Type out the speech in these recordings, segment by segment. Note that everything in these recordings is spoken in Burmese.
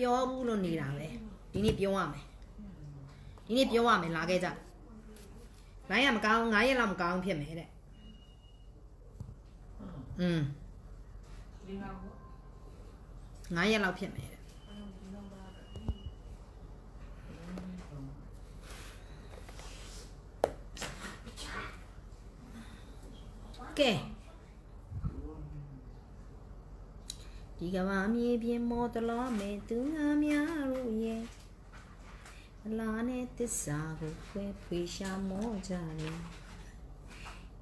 ပြောဘူးလို့နေတာပဲဒီနေ့ပြောရမယ်ဒီနေ့ပြောရမယ်လာခဲ့ကြလိုင်းရမကောင်း9ရက်လောက်မကောင်းဖြစ်မယ်တဲ့อืมဒီမှာကို9ရက်လောက်ဖြစ်မယ်တဲ့ဒီနောက်ပါ ကဲ ဒီကဘာမြေပြင်မော်တလားမေသူငါများတို့ရဲ့အလားနဲ့တစ္ဆာကိုခွဲဖွေရှာမောကြတယ်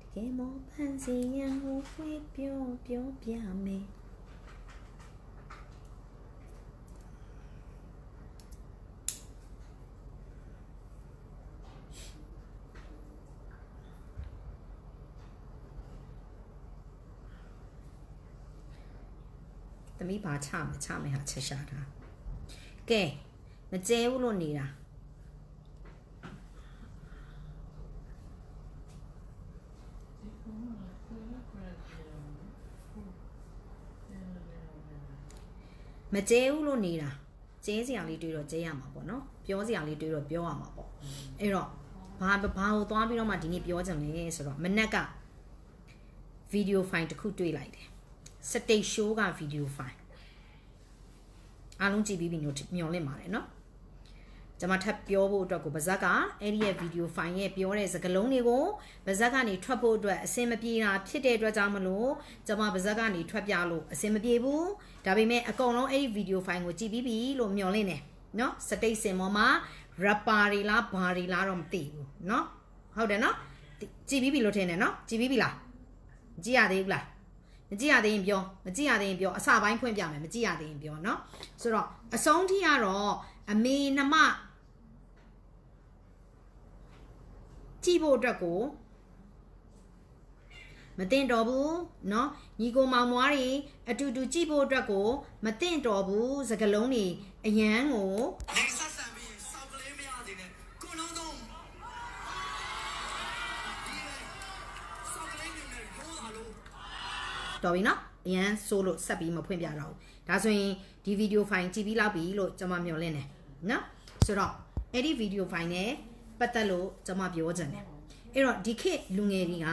တကယ်မောဖန်စီရန်ကိုခွဲပြောပြောပြမယ် သမီးဘာချမယ်ချမယ်ဟာချက်ရှာတာကဲမကျဲဘူးလို့နေတာဒီကုန်းကကိုယ်ကခရက်တယ်ဟုတ်မကျဲဘူးလို့နေတာကျဲစရာလေးတွေးတော့ကျဲရမှာပေါ့နော်ပြောစရာလေးတွေးတော့ပြောရမှာပေါ့အဲ့တော့ဘာဘာကိုသွားပြီးတော့မှဒီနေ့ပြောကြမလဲဆိုတော့မနက်ကဗီဒီယိုဖိုင်တစ်ခုတွေ့လိုက်တယ် စတိတ်ရှိုးကဗီဒီယိုဖိုင်အားလုံးကြည့်ပြီးပြီညိုမျောလင့်ပါတယ်နော်ကျွန်မထပ်ပြောဖို့အတွက်ကိုဗဇက်ကအဲ့ဒီရဲ့ဗီဒီယိုဖိုင်ရဲ့ပြောတဲ့စကားလုံးတွေကိုဗဇက်ကနေထွက်ဖို့အတွက်အစင်မပြေတာဖြစ်တဲ့အတွက်ကြောင့်မလို့ကျွန်မဗဇက်ကနေထွက်ပြလို့အစင်မပြေဘူးဒါပေမဲ့အကုန်လုံးအဲ့ဒီဗီဒီယိုဖိုင်ကိုကြည့်ပြီးပြီလို့မျှော်လင့်တယ်နော်စတိတ်စင်ပေါ်မှာ rapper တွေလားဘာတွေလားတော့မသိဘူးနော်ဟုတ်တယ်နော်ကြည့်ပြီးပြီလို့ထင်တယ်နော်ကြည့်ပြီးပြီလားမကြည့်ရသေးဘူးလား မကြည့်ရသေးရင်ပြောမကြည့်ရသေးရင်ပြောအစပိုင်းဖွင့်ပြမယ်မကြည့်ရသေးရင်ပြောနော်ဆိုတော့အဆုံးထိကတော့အမေနှမကြည့်ဖို့အတွက်ကိုမတင်တော်ဘူးเนาะညီကိုမောင်မွားတွေအတူတူကြည့်ဖို့အတွက်ကိုမတင်တော်ဘူးစကလုံးတွေအရန်ကို တော်ပြီနော်အရန်ဆိုးလို့ဆက်ပြီးမဖွင့်ပြတော့ဘူးဒါဆိုရင်ဒီဗီဒီယိုဖိုင်ကြည့်ပြီးလောက်ပြီလို့ကျွန်မမျှော်လင့်တယ်နော်ဆိုတော့အဲ့ဒီဗီဒီယိုဖိုင်နဲ့ပတ်သက်လို့ကျွန်မပြောချင်တယ်အဲ့တော့ဒီခေတ်လူငယ်တွေက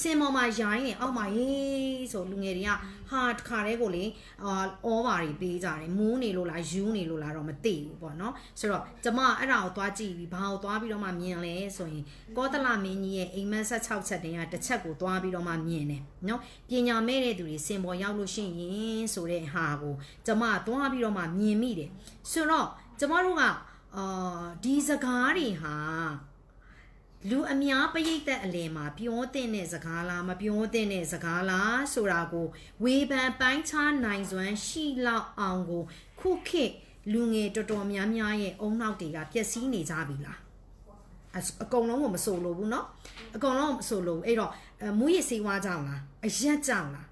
စင်ပေါ်မှာရိုင်းနေအောက်မှာရေးဆိုလူငယ်တွေကဟာတခါတည်းကိုလေအာအောပါတွေပေးကြတယ်မူးနေလို့လားယူးနေလို့လားတော့မသိဘူးပေါ့နော်ဆိုတော့ကျမအဲ့ဒါကိုသွားကြည့်ပြီးဘာကိုသွားပြီးတော့မှမြင်လဲဆိုရင်ကောသလမင်းကြီးရဲ့အိမ်မက်16ချက်တင်ကတစ်ချက်ကိုသွားပြီးတော့မှမြင်တယ်နော်ပညာမဲ့တဲ့သူတွေစင်ပေါ်ရောက်လို့ရှိရင်ဆိုတဲ့ဟာကိုကျမသွားပြီးတော့မှမြင်မိတယ်ဆိုတော့ကျမတို့ကအာဒီစကားတွေဟာ လူအများပရိသတ်အလယ်မှာပြောတဲ့တဲ့စကားလားမပြောတဲ့တဲ့စကားလားဆိုတာကိုဝေဖန်ပိုင်းခြားနိုင်စွမ်းရှိလောက်အောင်ကိုခုခေတ်လူငယ်တော်တော်များများရဲ့အုံနောက်တွေကပျက်စီးနေကြပြီလားအစအကုန်လုံးကိုမဆိုလို့ဘူးเนาะအကုန်လုံးကိုမဆိုလို့ဘူးအဲ့တော့အဲမူရစ်စေးဝါးကြောင့်လားအရက်ကြောင့်လား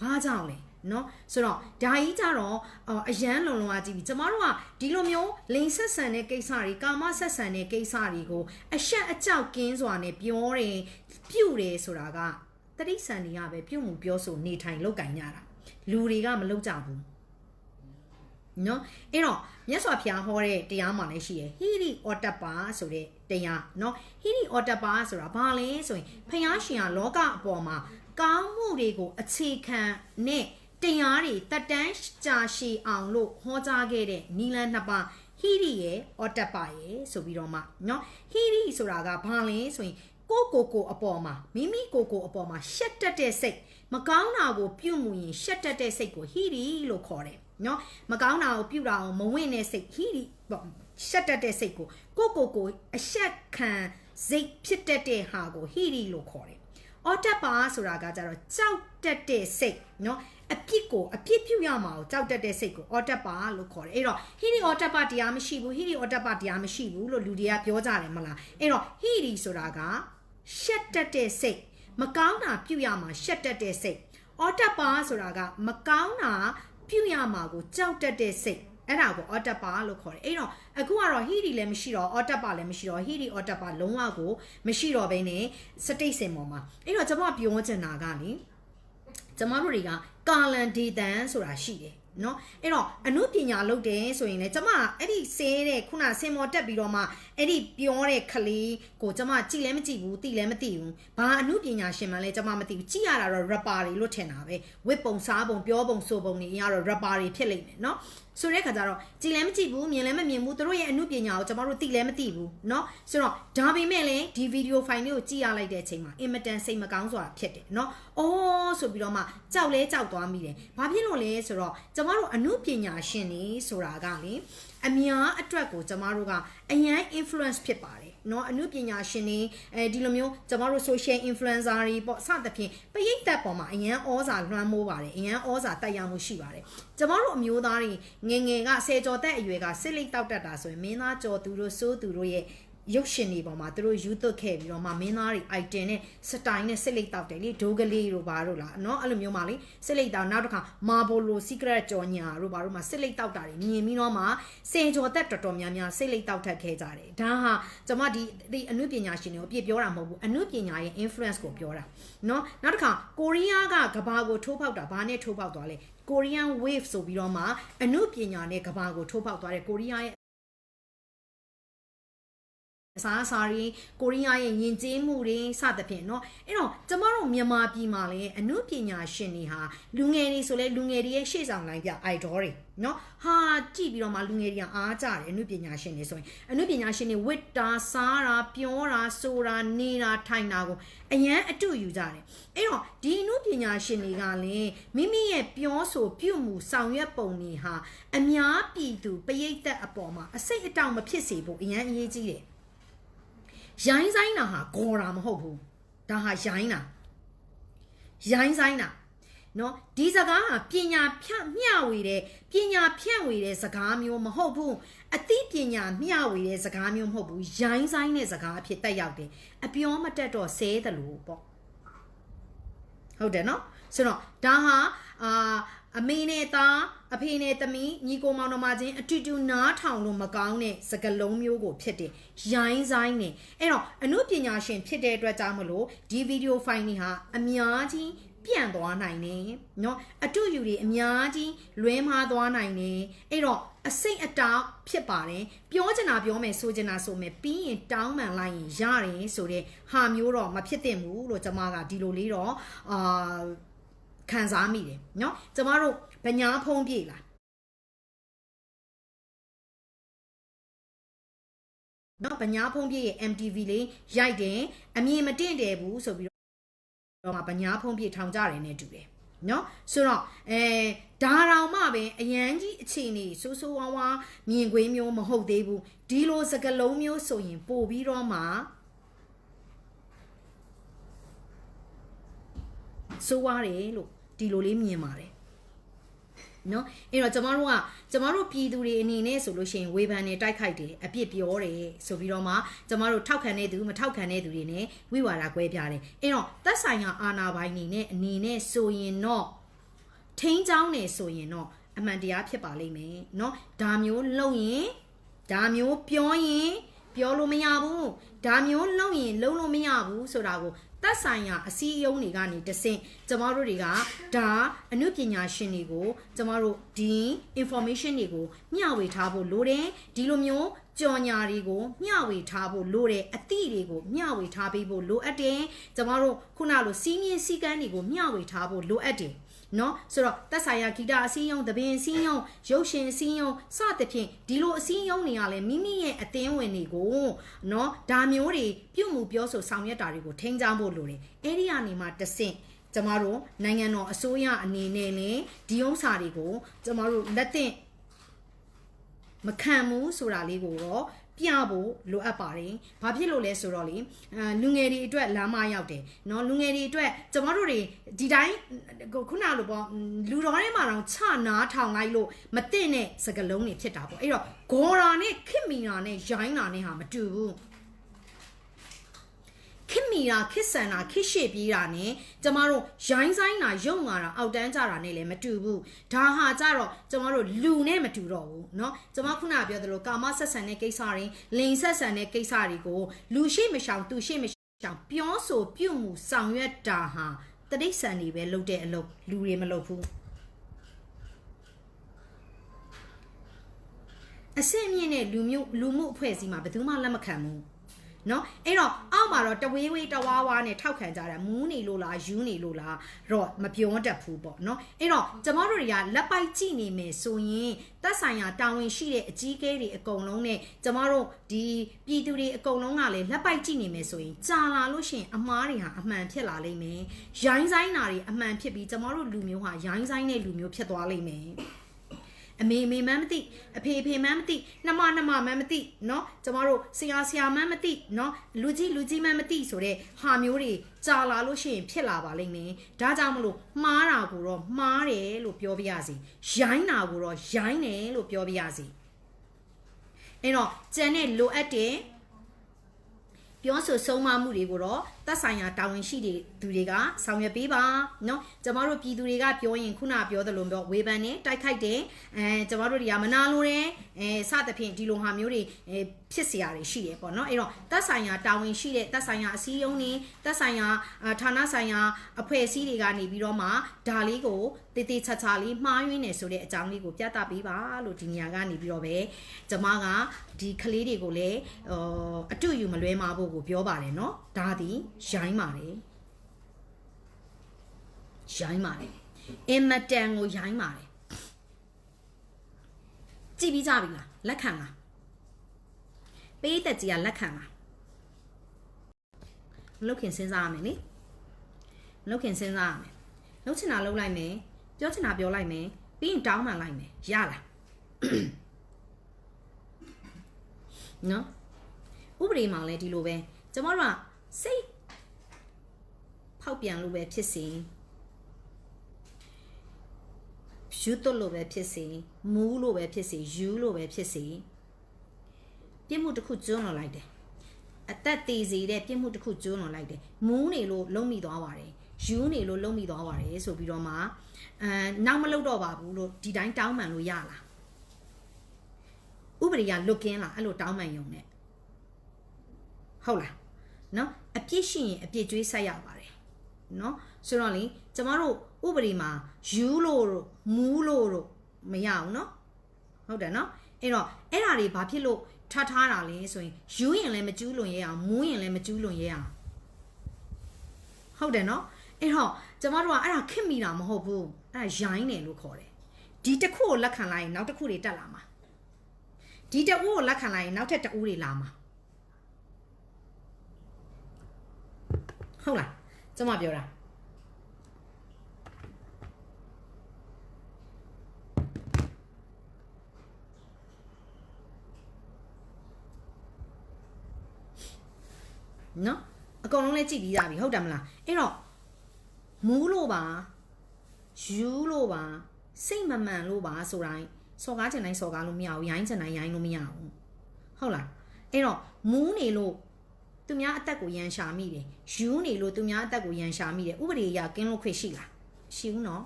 ဘာကြောင့်လဲ เนาะဆိုတော့ဒါကြီးကြတော့အော်အရန်လုံလုံအားကြည့်ပြီးကျမတို့ကဒီလိုမျိုးလိန်ဆက်ဆန်တဲ့ကိစ္စတွေကာမဆက်ဆန်တဲ့ကိစ္စတွေကိုအရှက်အကြောက်ကင်းစွာနဲ့ပြောတယ်ပြုတ်တယ်ဆိုတာကတတိဆန်တွေကပဲပြုတ်မှုပြောဆိုနေထိုင်လောက်ကင်ကြတာလူတွေကမလုပ်ကြဘူးနော်အဲ့တော့မြတ်စွာဘုရားဟောတဲ့တရားမှာလည်းရှိရယ်ဟိရိအောတပဆိုတဲ့တရားနော်ဟိရိအောတပဆိုတာဘာလဲဆိုရင်ဘုရားရှင်ကလောကအပေါ်မှာကောင်းမှုတွေကိုအခြေခံနဲ့ တရားတွေတက်တန်းကြာရှည်အောင်လို့ဟောကြားခဲ့တဲ့နီလန်းနှစ်ပါးဟိရိရဲ့အောတပရဲ့ဆိုပြီးတော့မှနော်ဟိရိဆိုတာကဘာလဲဆိုရင်ကိုကိုကိုအပေါ်မှာမိမိကိုကိုအပေါ်မှာရှက်တက်တဲ့စိတ်မကောင်းတာကိုပြုမှုရင်ရှက်တက်တဲ့စိတ်ကိုဟိရိလို့ခေါ်တယ်နော်မကောင်းတာကိုပြုတာအောင်မဝင့်တဲ့စိတ်ဟိရိပေါ့ရှက်တက်တဲ့စိတ်ကိုကိုကိုကိုအရှက်ခံစိတ်ဖြစ်တတ်တဲ့ဟာကိုဟိရိလို့ခေါ်တယ်အော်တက်ပါဆိုတာကကြတော့ကြောက်တက်တဲ့စိတ်နော် အပြစ်ကိုအပြစ်ပြုရမှာကိုကြောက်တက်တဲ့စိတ်ကိုအော်တက်ပါလို့ခေါ်တယ်အဲ့တော့ဟိရိအော်တက်ပါတရားမရှိဘူးဟိရိအော်တက်ပါတရားမရှိဘူးလို့လူတွေကပြောကြတယ်မလားအဲ့တော့ဟိရိဆိုတာကရှက်တက်တဲ့စိတ်မကောင်းတာပြုရမှာရှက်တက်တဲ့စိတ်အော်တက်ပါဆိုတာကမကောင်းတာပြုရမှာကိုကြောက်တက်တဲ့စိတ်အဲ့ဒါကိုအော်တက်ပါလို့ခေါ်တယ်အဲ့တော့အခုကတော့ဟီရီလည်းမရှိတော့အော်တက်ပါလည်းမရှိတော့ဟီရီအော်တက်ပါလုံးဝကိုမရှိတော့ဘဲနဲ့စတိတ်စင်ပေါ်မှာအဲ့တော့ကျွန်မပြောချင်တာကလေ ကျမတို့တွေကကာလန်ဒေသန်ဆိုတာရှိတယ်နော်အဲ့တော့အမှုပညာလုပ်တယ်ဆိုရင်လည်းကျမအဲ့ဒီဆင်းတဲ့ခုနဆင်မော်တက်ပြီးတော့မှအဲ့ဒီပြောတဲ့ကလေးကိုကျမကြည်လဲမကြည်ဘူးသိလဲမသိဘူးဘာအမှုပညာရှင်မှလည်းကျမမသိဘူးကြည်ရတာတော့ rapper တွေလို့ထင်တာပဲဝစ်ပုံစားပုံပြောပုံဆိုပုံတွေအရတော့ rapper တွေဖြစ်လိမ့်မယ်နော် ဆိုတဲ့ခါကျတော့ကြည်လည်းမကြည့်ဘူးမြင်လည်းမမြင်ဘူးသူတို့ရဲ့အမှုပညာကိုကျမတို့သိလည်းမသိဘူးเนาะဆိုတော့ဒါပေမဲ့လည်းဒီဗီဒီယိုဖိုင်လေးကိုကြည့်ရလိုက်တဲ့အချိန်မှာအင်မတန်စိတ်မကောင်းစွာဖြစ်တယ်เนาะအော်ဆိုပြီးတော့မှကြောက်လဲကြောက်သွားမိတယ်ဘာဖြစ်လို့လဲဆိုတော့ကျမတို့အမှုပညာရှင်နေဆိုတာကလေ အများအတွက်ကိုကျမတို့ကအရန် influence ဖြစ်ပါတယ်เนาะအမှုပညာရှင်နေအဲဒီလိုမျိုးကျမတို့ social influencer တွေပေါ့စသဖြင့်ပရိသတ်ပေါ်မှာအရန်ဩဇာလွှမ်းမိုးပါတယ်အရန်ဩဇာတက်ရောက်မှုရှိပါတယ်ကျမတို့အမျိုးသားတွေငယ်ငယ်ကဆယ်ကျော်သက်အရွယ်ကစစ်လိတ်တောက်တတ်တာဆိုရင်မင်းသားကျော်သူတို့စိုးသူတို့ရဲ့ ရုပ်ရှင်တွေပေါ်မှာသူတို့ယူသွတ်ခဲ့ပြီးတော့မှမင်းသားတွေ item နဲ့စတိုင်နဲ့စစ်လိတ်တောက်တယ်လေဒိုးကလေးတို့ဘာတို့လားเนาะအဲ့လိုမျိုးမှလေစစ်လိတ်တောက်နောက်တစ်ခါမာဘိုလို secret ကြော်ညာတို့ဘာတို့မှစစ်လိတ်တောက်တာတွေမြင်ပြီးတော့မှစင်ကျော်သက်တော်တော်များများစစ်လိတ်တောက်ထက်ခဲ့ကြတယ်ဒါဟာကျွန်မဒီဒီအနုပညာရှင်တွေကိုအပြစ်ပြောတာမဟုတ်ဘူးအနုပညာရဲ့ influence ကိုပြောတာเนาะနောက်တစ်ခါကိုရီးယားကကဘာကိုထိုးဖောက်တာဘာနဲ့ထိုးဖောက်သွားလဲ Korean wave ဆိုပြီးတော့မှအနုပညာနဲ့ကဘာကိုထိုးဖောက်သွားတယ်ကိုရီးယားရဲ့ အစားအစာတွေကိုရီးယားရဲ့ယဉ်ကျေးမှုတွေစသဖြင့်เนาะအဲ့တော့ကျမတို့မြန်မာပြည်မှာလည်းအမှုပညာရှင်တွေဟာလူငယ်တွေဆိုလဲလူငယ်တွေရဲ့ရှေ့ဆောင်လိုင်းပြ idol တွေเนาะဟာကြည့်ပြီးတော့မှလူငယ်တွေကအားကြတယ်အမှုပညာရှင်တွေဆိုရင်အမှုပညာရှင်တွေဝစ်တာစားတာပြောတာဆိုတာနေတာထိုင်တာကိုအရန်အတူယူကြတယ်အဲ့တော့ဒီအမှုပညာရှင်တွေကလည်းမိမိရဲ့ပြောဆိုပြုမှုဆောင်ရွက်ပုံတွေဟာအများပြည်သူပရိသတ်အပေါ်မှာအစိတ်အတောင်မဖြစ်စေဖို့အရန်အရေးကြီးတယ် ရိုင်းဆိုင်တာဟာဂေါ်တာမဟုတ်ဘူးဒါဟာရိုင်းတာရိုင်းဆိုင်တာနော်ဒီစကားဟာပညာဖြန့်မျှဝေတဲ့ပညာဖြန့်ဝေတဲ့စကားမျိုးမဟုတ်ဘူးအသိပညာမျှဝေတဲ့စကားမျိုးမဟုတ်ဘူးရိုင်းဆိုင်တဲ့စကားအဖြစ်တက်ရောက်တယ်အပြောမတက်တော့ဆဲတယ်လို့ပေါ့ဟုတ်တယ်နော်ဆိုတော့ဒါဟာအာ အမေနဲ့သားအဖေနဲ့သမီးညီကိုမောင်နှမချင်းအတူတူနားထောင်လို့မကောင်းတဲ့စကားလုံးမျိုးကိုဖြစ်တယ်ရိုင်းဆိုင်နေအဲ့တော့အမှုပညာရှင်ဖြစ်တဲ့အတွက်ကြောင့်မလို့ဒီဗီဒီယိုဖိုင်တွေဟာအများကြီးပြန့်သွားနိုင်တယ်เนาะအတူယူတွေအများကြီးလွဲမှားသွားနိုင်တယ်အဲ့တော့အစိတ်အတားဖြစ်ပါတယ်ပြောချင်တာပြောမယ်ဆိုချင်တာဆိုမယ်ပြီးရင်တောင်းပန်လိုက်ရင်ရတယ်ဆိုတဲ့ဟာမျိုးတော့မဖြစ်သင့်ဘူးလို့ကျွန်မကဒီလိုလေးတော့အာ ခံစားမိတယ်နော်ကျမတို့ဗညာဖုံးပြေလားနော်ဗညာဖုံးပြေရဲ့ MTV လေးရိုက်တယ်အမြင်မတင့်တယ်ဘူးဆိုပြီးတော့ဗညာဖုံးပြေထောင်ကြတယ်နဲ့တူတယ်နော်ဆိုတော့အဲဒါတောင်မှပဲအရန်ကြီးအခြေအနေဆိုးဆိုးဝါးဝါမြင်ကွင်းမျိုးမဟုတ်သေးဘူးဒီလိုစကလုံးမျိုးဆိုရင်ပို့ပြီးတော့မှဆိုးဝါးတယ်လို့ ဒီလိုလေးမြင်ပါတယ်နော်အဲ့တော့ကျမတို့ကကျမတို့ပြည်သူတွေအနေနဲ့ဆိုလို့ရှိရင်ဝေဖန်နေတိုက်ခိုက်တယ်အပြစ်ပြောတယ်ဆိုပြီးတော့မှကျမတို့ထောက်ခံတဲ့သူမထောက်ခံတဲ့သူတွေနဲ့ဝိဝါဒကွဲပြားတယ်အဲ့တော့သက်ဆိုင်ရာအာဏာပိုင်အနေနဲ့အနေနဲ့ဆိုရင်တော့ထိန်းချောင်းနေဆိုရင်တော့အမှန်တရားဖြစ်ပါလိမ့်မယ်နော်ဒါမျိုးလုပ်ရင်ဒါမျိုးပြောရင်ပြောလို့မရဘူးဒါမျိုးလုပ်ရင်လုပ်လို့မရဘူးဆိုတာကို သက်ဆိုင်ရာအစည်းအရုံးတွေကနေတဆင့်ကျမတို့တွေကဒါအမှုပညာရှင်တွေကိုကျမတို့ဒီ information တွေကိုမျှဝေထားဖို့လိုတယ်ဒီလိုမျိုးကြော်ညာတွေကိုမျှဝေထားဖို့လိုတယ်အသည့်တွေကိုမျှဝေထားပေးဖို့လိုအပ်တယ်ကျမတို့ခုနလိုစီးမြင့်စည်းကမ်းတွေကိုမျှဝေထားဖို့လိုအပ်တယ် နော်ဆိုတော့တက်ဆိုင်ရာဂီတအစည်းအရုံးသဘင်အစည်းအရုံးရုပ်ရှင်အစည်းအရုံးစသဖြင့်ဒီလိုအစည်းအရုံးတွေကလည်းမိမိရဲ့အသင်းဝင်တွေကိုနော်ဒါမျိုးတွေပြုမှုပြောဆိုဆောင်ရွက်တာတွေကိုထိန်းချောင်းဖို့လိုတယ်အဲ့ဒီကနေမှတဆင့်ကျမတို့နိုင်ငံတော်အစိုးရအနေနဲ့လည်းဒီဥစ္စာတွေကိုကျမတို့လက်သင့်မခံဘူးဆိုတာလေးကိုတော့ ပြဖို့လိုအပ်ပါတယ်။ဘာဖြစ်လို့လဲဆိုတော့လေလူငယ်တွေအတွက်လမ်းမရောက်တယ်။နော်လူငယ်တွေအတွက်ကျမတို့တွေဒီတိုင်းခုနလိုပေါ့လူတော်ထဲမှာတော့ခြနာထောင်လိုက်လို့မသိတဲ့စကလုံးတွေဖြစ်တာပေါ့။အဲ့တော့ဂေါ်ရာနဲ့ခိမီနာနဲ့ရိုင်းနာနဲ့ဟာမတူဘူး။ ခစ်မီတာခစ်ဆန်တာခစ်ရှေ့ပြေးတာနဲ့ကျမတို့ရိုင်းဆိုင်တာရုံငါတာအောက်တန်းကြတာနဲ့လည်းမတူဘူးဒါဟာကြတော့ကျမတို့လူနဲ့မတူတော့ဘူးเนาะကျမခုနပြောသလိုကာမဆက်ဆံတဲ့ကိစ္စတွေလိန်ဆက်ဆံတဲ့ကိစ္စတွေကိုလူရှိမရှောင်သူရှိမရှောင်ပြောဆိုပြုမှုဆောင်ရွက်တာဟာတတိဆန်တွေပဲလုပ်တဲ့အလုပ်လူတွေမလုပ်ဘူး အဆင့်အမြင့်တဲ့လူမျိုးလူမှုအဖွဲ့အစည်းမှာဘယ်သူမှလက်မခံဘူး နော်အဲ့တော့အောက်မှာတော့တဝေးဝေးတဝါဝါနဲ့ထောက်ခံကြတာမူးနေလို့လားယူနေလို့လားတော့မပြောတတ်ဘူးပေါ့နော်အဲ့တော့ကျမတို့တွေကလက်ပိုက်ကြည့်နေမယ်ဆိုရင်သက်ဆိုင်ရာတာဝန်ရှိတဲ့အကြီးအကဲတွေအကုန်လုံးနဲ့ကျမတို့ဒီပြည်သူတွေအကုန်လုံးကလည်းလက်ပိုက်ကြည့်နေမယ်ဆိုရင်ကြာလာလို့ရှိရင်အမားတွေဟာအမှန်ဖြစ်လာလိမ့်မယ်ရိုင်းဆိုင်တာတွေအမှန်ဖြစ်ပြီးကျမတို့လူမျိုးဟာရိုင်းဆိုင်တဲ့လူမျိုးဖြစ်သွားလိမ့်မယ် အမေအမေမှန်းမသိအဖေအဖေမှန်းမသိနှမနှမမှန်းမသိเนาะကျမတို့ဆရာဆရာမှန်းမသိเนาะလူကြီးလူကြီးမှန်းမသိဆိုတဲ့ဟာမျိုးတွေကြာလာလို့ရှိရင်ဖြစ်လာပါလိမ့်မယ်ဒါကြောင့်မလို့မှားတာကိုတော့မှားတယ်လို့ပြောပြရစီရိုင်းတာကိုတော့ရိုင်းတယ်လို့ပြောပြရစီအဲ့တော့ကျန်တဲ့လိုအပ်တဲ့ပြောဆိုဆုံးမမှုတွေကိုတော့ သက်ဆိုင်ရာတာဝန်ရှိတဲ့သူတွေကဆောင်ရွက်ပေးပါเนาะကျမတို့ပြည်သူတွေကပြောရင်ခုနပြောသလိုမျိုးဝေဖန်နေတိုက်ခိုက်တယ်အဲကျမတို့တွေကမနာလိုတယ်အဲစသဖြင့်ဒီလိုဟာမျိုးတွေအဲဖြစ်เสียရတယ်ရှိတယ်ပေါ့เนาะအဲ့တော့သက်ဆိုင်ရာတာဝန်ရှိတဲ့သက်ဆိုင်ရာအစည်းအရုံးတွေသက်ဆိုင်ရာအာဌာနဆိုင်ရာအဖွဲ့အစည်းတွေကနေပြီးတော့မှဒါလေးကိုတည်တည်ချာချာလေးမှားယွင်းနေဆိုတဲ့အကြောင်းလေးကိုပြသပေးပါလို့ဒီနေရာကနေပြီးတော့ပဲကျမကဒီကလေးတွေကိုလည်းဟိုအတူယူမလွဲမှာဖို့ကိုပြောပါတယ်เนาะဒါသည် ရိုင်းပါတယ်ရိုင်းပါတယ်အင်မတန်ကိုရိုင်းပါတယ်ကြည့်ပြီးကြပြီလားလက်ခံလားပေးသက်ကြီးကလက်ခံလားမလုတ်ခင်စဉ်းစားရမယ်နိမလုတ်ခင်စဉ်းစားရမယ်လှုပ်ချင်တာလှုပ်လိုက်မယ်ပြောချင်တာပြောလိုက်မယ်ပြီးရင်တောင်းပန်လိုက်မယ်ရလားနော်ဥပဒေမှာလည်းဒီလိုပဲကျမတို့ကစိတ် ဖောက်ပြန်လို့ပဲဖြစ်စေယူတ်လို့ပဲဖြစ်စေမူးလို့ပဲဖြစ်စေယူလို့ပဲဖြစ်စေပြစ်မှုတစ်ခုကျွန်းလွန်လိုက်တယ်အသက်သေးစေတဲ့ပြစ်မှုတစ်ခုကျွန်းလွန်လိုက်တယ်မူးနေလို့လုံးမိသွားပါတယ်ယူနေလို့လုံးမိသွားပါတယ်ဆိုပြီးတော့မှအဲနောက်မလုပ်တော့ပါဘူးလို့ဒီတိုင်းတောင်းပန်လို့ရလားဥပဒေကလွတ်ကင်းလားအဲ့လိုတောင်းပန်ယုံနဲ့ဟုတ်လားနော်အပြစ်ရှိရင်အပြစ်ကြွေးဆက်ရပါတယ် နော်ဆိုတော့လေကျမတို့ဥပဒေမှာယူလို့တို့မူးလို့တို့မရဘူးနော်ဟုတ်တယ်နော်အဲ့တော့အဲ့ဓာတွေဘာဖြစ်လို့ထားထားတာလဲဆိုရင်ယူရင်လည်းမကျူးလွန်ရဲအောင်မူးရင်လည်းမကျူးလွန်ရဲအောင်ဟုတ်တယ်နော်အဲ့တော့ကျမတို့ကအဲ့ဒါခစ်မိတာမဟုတ်ဘူးအဲ့ဒါရိုင်းတယ်လို့ခေါ်တယ်ဒီတစ်ခုကိုလက်ခံလိုက်ရင်နောက်တစ်ခုတွေတက်လာမှာဒီတအူးကိုလက်ခံလိုက်ရင်နောက်ထပ်တအူးတွေလာမှာဟုတ်လား ကျမပြောတာနော်အကုန်လုံးလည်းကြည့်ပြီးသားပြီဟုတ်တယ်မလားအဲ့တော့မူးလို့ပါယူလို့ပါစိတ်မမှန်လို့ပါဆိုတိုင်းစော်ကားချင်တိုင်းစော်ကားလို့မရဘူးရိုင်းချင်တိုင်းရိုင်းလို့မရဘူးဟုတ်လားအဲ့တော့မူးနေလို့ သူများအသက်ကိုရန်ရှာမိတယ်ယူနေလို့သူများအသက်ကိုရန်ရှာမိတယ်ဥပဒေအရကင်းလို့ခွင့်ရှိလားရှိဘူးနော်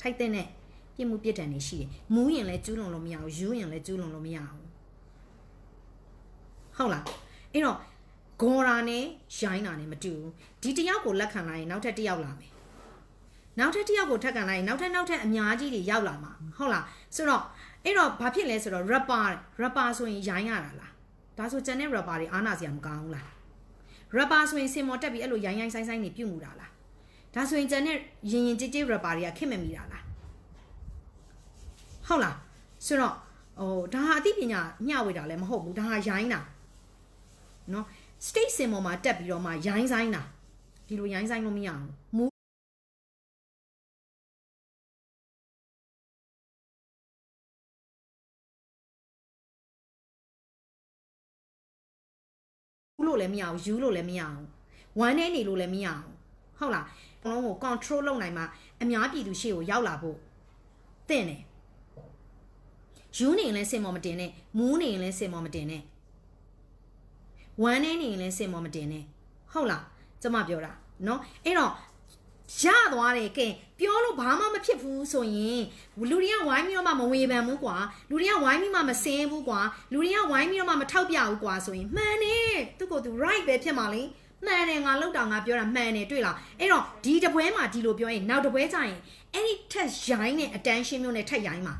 ထိုက်တဲ့နဲ့ပြစ်မှုပြစ်ဒဏ်တွေရှိတယ်မူးရင်လည်းကျူးလွန်လို့မရဘူးယူရင်လည်းကျူးလွန်လို့မရဘူးဟုတ်လားအဲ့တော့ဂေါ်ရာနဲ့ရိုင်းတာနဲ့မတူဘူးဒီတယောက်ကိုလက်ခံလိုက်ရင်နောက်ထပ်တယောက်လာမယ်နောက်ထပ်တယောက်ကိုထပ်ခံလိုက်ရင်နောက်ထပ်နောက်ထပ်အများကြီးတွေရောက်လာမှာဟုတ်လားဆိုတော့အဲ့တော့ဘာဖြစ်လဲဆိုတော့ rapper rapper ဆိုရင်ရိုင်းရတာလား ဒါဆိုကျန်တဲ့ rapper တွေအားနာစရာမကောင်းဘူးလား rapper ဆိုရင်စင်မော်တက်ပြီးအဲ့လိုရိုင်းရိုင်းဆိုင်ဆိုင်နေပြုတ်မှုတာလားဒါဆိုရင်ကျန်တဲ့ရင်ရင်ကြည်ကြည် rapper တွေကခင်မမိတာလားဟုတ်လားဆိုတော့ဟိုဒါဟာအသိပညာမျှဝေတာလည်းမဟုတ်ဘူးဒါဟာရိုင်းတာနော် state စင်ပေါ်မှာတက်ပြီးတော့မှရိုင်းဆိုင်တာဒီလိုရိုင်းဆိုင်လို့မရဘူးမူ လို့လည်းမရဘူးယူလို့လည်းမရဘူးဝမ်းနေနေလို့လည်းမရဘူးဟုတ်လားအလုံးကို control လုပ်နိုင်မှအများပြည်သူရှေ့ကိုရောက်လာဖို့တင့်တယ်ယူနေရင်လည်းစင်မော်မတင်နဲ့မူးနေရင်လည်းစင်မော်မတင်နဲ့ဝမ်းနေနေရင်လည်းစင်မော်မတင်နဲ့ဟုတ်လားကျမပြောတာเนาะအဲ့တော့ ရသွားတယ်ကဲပြောလို့ဘာမှမဖြစ်ဘူးဆိုရင်လူတွေကဝိုင်းပြီးတော့မှမဝေဖန်ဘူးကွာလူတွေကဝိုင်းပြီးမှမစင်းဘူးကွာလူတွေကဝိုင်းပြီးတော့မှမထောက်ပြဘူးကွာဆိုရင်မှန်တယ်သူကသူ right ပဲဖြစ်မှာလေမှန်တယ်ငါလောက်တာငါပြောတာမှန်တယ်တွေ့လားအဲ့တော့ဒီတပွဲမှာဒီလိုပြောရင်နောက်တပွဲကျရင်အဲ့ဒီထက်ရိုင်းတဲ့ attention မျိုးနဲ့ထက်ရိုင်းမှာ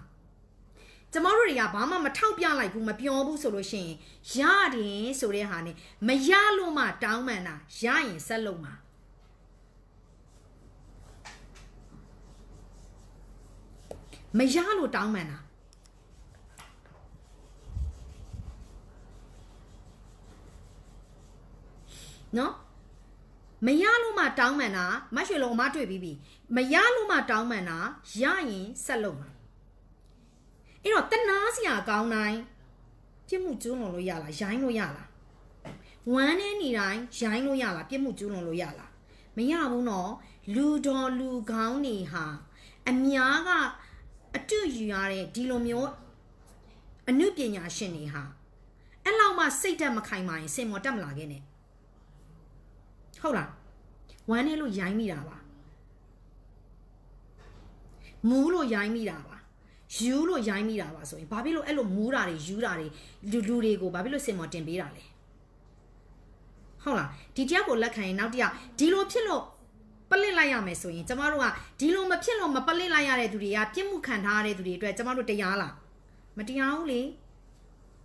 ကျမတို့တွေကဘာမှမထောက်ပြလိုက်ဘူးမပြောဘူးဆိုလို့ရှိရင်ရတယ်ဆိုတဲ့ဟာနဲ့မရလို့မှတောင်းပန်တာရရင်ဆက်လုပ်မှာ မရလို့တောင်းပန်တာနော်မရလို့မှတောင်းပန်တာမတ်ရွှေလုံးအမတွေ့ပြီးပြီမရလို့မှတောင်းပန်တာရရင်ဆက်လုပ်မှာအဲ့တော့တနာစရာကောင်းတိုင်းပြစ်မှုကျူးလွန်လို့ရလားရိုင်းလို့ရလားဝမ်းနေနေတိုင်းရိုင်းလို့ရလားပြစ်မှုကျူးလွန်လို့ရလားမရဘူးနော်လူတော်လူကောင်းနေဟာအများက အတူယူရတဲ့ဒီလိုမျိုးအမှုပညာရှင်တွေဟာအဲ့လောက်မှစိတ်တက်မခိုင်ပါရင်စင်မော်တက်မလာခဲ့နဲ့ဟုတ်လားဝမ်းနေလို့ရိုင်းမိတာပါမူးလို့ရိုင်းမိတာပါယူလို့ရိုင်းမိတာပါဆိုရင်ဘာဖြစ်လို့အဲ့လိုမူးတာတွေယူတာတွေလူလူတွေကိုဘာဖြစ်လို့စင်မော်တင်ပေးတာလဲဟုတ်လားဒီတယောက်ကိုလက်ခံရင်နောက်တစ်ယောက်ဒီလိုဖြစ်လို့ ပလစ်လိုက်ရမယ်ဆိုရင်ကျမတို့ကဒီလိုမဖြစ်လို့မပလစ်လိုက်ရတဲ့သူတွေကပြစ်မှုခံထားရတဲ့သူတွေအတွက်ကျမတို့တရားလားမတရားဘူးလေ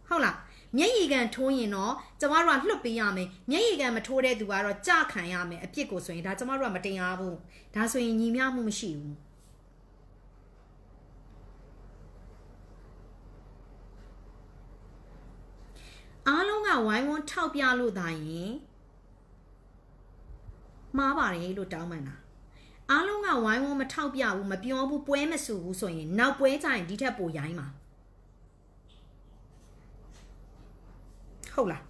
ဟုတ်လားမျက်ရည်ကန်ထိုးရင်တော့ကျမတို့ကလွတ်ပေးရမယ်မျက်ရည်ကန်မထိုးတဲ့သူကတော့ကြခံရမယ်အပြစ်ကိုဆိုရင်ဒါကျမတို့ကမတရားဘူးဒါဆိုရင်ညီမျှမှုမရှိဘူးအားလုံးကဝိုင်းဝန်းထောက်ပြလို့သာရင် မှားပါတယ်လို့တောင်းပန်တာအားလုံးကဝိုင်းဝန်းမထောက်ပြဘူးမပြောဘူးပွဲမဆူဘူးဆိုရင်နောက်ပွဲကြရင်ဒီထက်ပိုရိုင်းမှာဟုတ်လား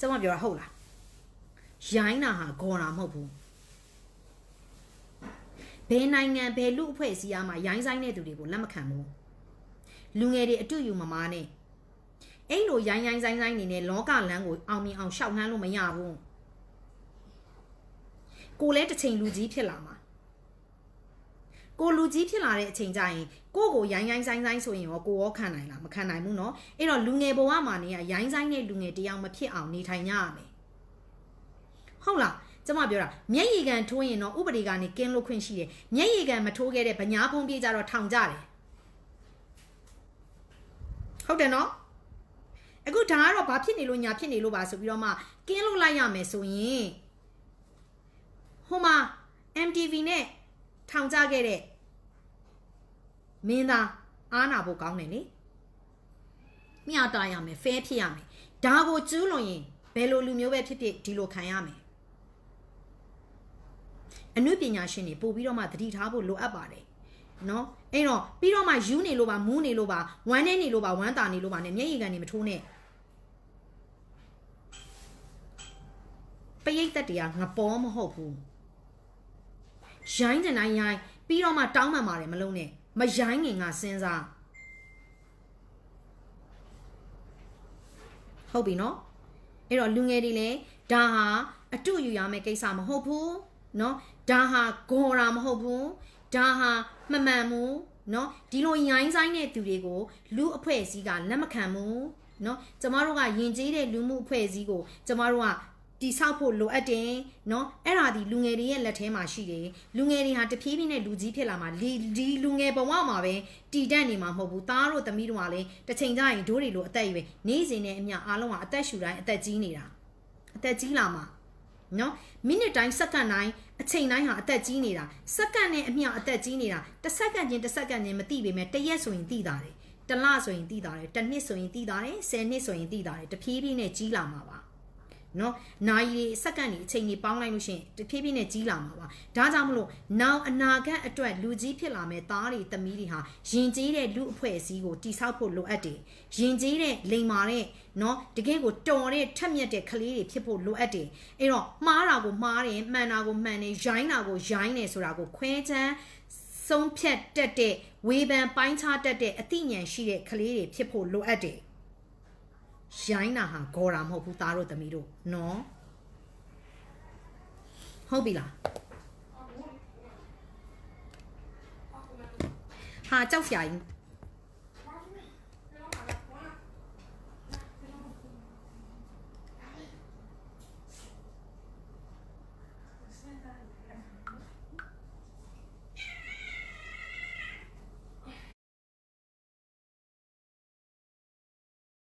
ကျမပြောတာဟုတ်လားရိုင်းတာဟာဂေါ်တာမဟုတ်ဘူးဘယ်နိုင်ငံဘယ်လူအဖွဲ့အစည်းအားမှာရိုင်းဆိုင်တဲ့သူတွေကိုလက်မခံဘူးလူငယ်တွေအတူယူမမားနဲ့အဲ့လိုရိုင်းရိုင်းဆိုင်ဆိုင်နေနဲ့လောကလမ်းကိုအောင်မြင်အောင်ရှောက်လှမ်းလို့မရဘူး ကိုလည်းတစ်ချိန်လူကြီးဖြစ်လာမှာကိုလူကြီးဖြစ်လာတဲ့အချိန်ကျရင်ကိုကိုရိုင်းရိုင်းဆိုင်ဆိုင်ဆိုရင်ရောကိုရောခံနိုင်လားမခံနိုင်ဘူးเนาะအဲ့တော့လူငယ်ဘဝမှာနေရရိုင်းဆိုင်တဲ့လူငယ်တယောက်မဖြစ်အောင်နေထိုင်ကြရမယ်ဟုတ်လားကျမပြောတာမျက်ရည်ကန်ထိုးရင်တော့ဥပဒေကနေကင်းလို့ခွင့်ရှိတယ်မျက်ရည်ကန်မထိုးခဲ့တဲ့ဗညာဖုံးပြေးကြတော့ထောင်ကြတယ်ဟုတ်တယ်နော်အခုဒါကတော့ဘာဖြစ်နေလို့ညာဖြစ်နေလို့ပါဆိုပြီးတော့မှကင်းလို့လိုက်ရမယ်ဆိုရင် ဟိုမှာ MTV နဲ့ထောင်ကြခဲ့တဲ့မင်းသားအားနာဖို့ကောင်းတယ်လေမျှတရမယ်ဖဲဖြစ်ရမယ်ဒါကိုကျူးလွန်ရင်ဘယ်လိုလူမျိုးပဲဖြစ်ဖြစ်ဒီလိုခံရမယ်အနုပညာရှင်တွေပို့ပြီးတော့မှသတိထားဖို့လိုအပ်ပါတယ်နော်အဲ့တော့ပြီးတော့မှယူနေလို့ပါမူးနေလို့ပါဝမ်းနေနေလို့ပါဝမ်းတာနေလို့ပါနဲ့မျက်ရည်ကန်နေမထိုးနဲ့ပရိတ်သက်တရားငပေါ်မဟုတ်ဘူး ရိုင်းတဲ့နိုင်ရိုင်းပြီးတော့မှတောင်းမှန်ပါတယ်မလုံးနဲ့မရိုင်းငင်ကစဉ်းစားဟုတ်ပြီနော်အဲ့တော့လူငယ်တွေလည်းဒါဟာအတုယူရမယ့်ကိစ္စမဟုတ်ဘူးနော်ဒါဟာဂေါ်ရာမဟုတ်ဘူးဒါဟာမမှန်ဘူးနော်ဒီလိုရိုင်းဆိုင်တဲ့သူတွေကိုလူအဖွဲ့အစည်းကလက်မခံဘူးနော်ကျမတို့ကယဉ်ကျေးတဲ့လူမှုအဖွဲ့အစည်းကိုကျမတို့က တိဆောက်ဖို့လိုအပ်တယ်เนาะအဲ့ဒါဒီလူငယ်တွေရဲ့လက်ထဲမှာရှိတယ်လူငယ်တွေဟာတဖြည်းဖြည်းနဲ့လူကြီးဖြစ်လာမှာဒီဒီလူငယ်ဘဝမှာပဲတည်တတ်နေမှာမဟုတ်ဘူးသားတို့သမီးတို့ကလည်းတစ်ချိန်ကျရင်ဒိုးတွေလိုအသက်အရွယ်နေ့စဉ်နဲ့အမျှအားလုံးကအသက်ရှူတိုင်းအသက်ကြီးနေတာအသက်ကြီးလာမှာနော်မိနစ်တိုင်းစက္ကန့်တိုင်းအချိန်တိုင်းဟာအသက်ကြီးနေတာစက္ကန့်နဲ့အမျှအသက်ကြီးနေတာတစ်စက္ကန့်ချင်းတစ်စက္ကန့်ချင်းမသိပေမဲ့တစ်ရက်ဆိုရင်သိတာတယ်တစ်လဆိုရင်သိတာတယ်တစ်နှစ်ဆိုရင်သိတာတယ်ဆယ်နှစ်ဆိုရင်သိတာတယ်တဖြည်းဖြည်းနဲ့ကြီးလာမှာပါ နော်နိုင်ရီစက္ကန့်ကြီးအချိန်ကြီးပေါင်းလိုက်လို့ရှိရင်တဖြည်းဖြည်းနဲ့ကြီးလာမှာပါဒါကြောင့်မလို့နောက်အနာဂတ်အတွက်လူကြီးဖြစ်လာမဲ့သားတွေသမီးတွေဟာယဉ်ကျေးတဲ့လူအဖွဲ့အစည်းကိုတိဆောက်ဖို့လိုအပ်တယ်ယဉ်ကျေးတဲ့လိမ်မာတဲ့နော်တကယ်ကိုတော်တဲ့ထက်မြက်တဲ့ကလေးတွေဖြစ်ဖို့လိုအပ်တယ်အဲ့တော့မှားတာကိုမှားတယ်မှန်တာကိုမှန်တယ်ရိုင်းတာကိုရိုင်းတယ်ဆိုတာကိုခွဲခြမ်းဆုံးဖြတ်တတ်တဲ့ဝေဖန်ပိုင်းခြားတတ်တဲ့အသိဉာဏ်ရှိတဲ့ကလေးတွေဖြစ်ဖို့လိုအပ်တယ် ရိုင်းတာဟာဂေါ်တာမဟုတ်ဘူးသားတို့သမီးတို့နော်ဟုတ်ပြီလားဟာကြောက်စရာကြီး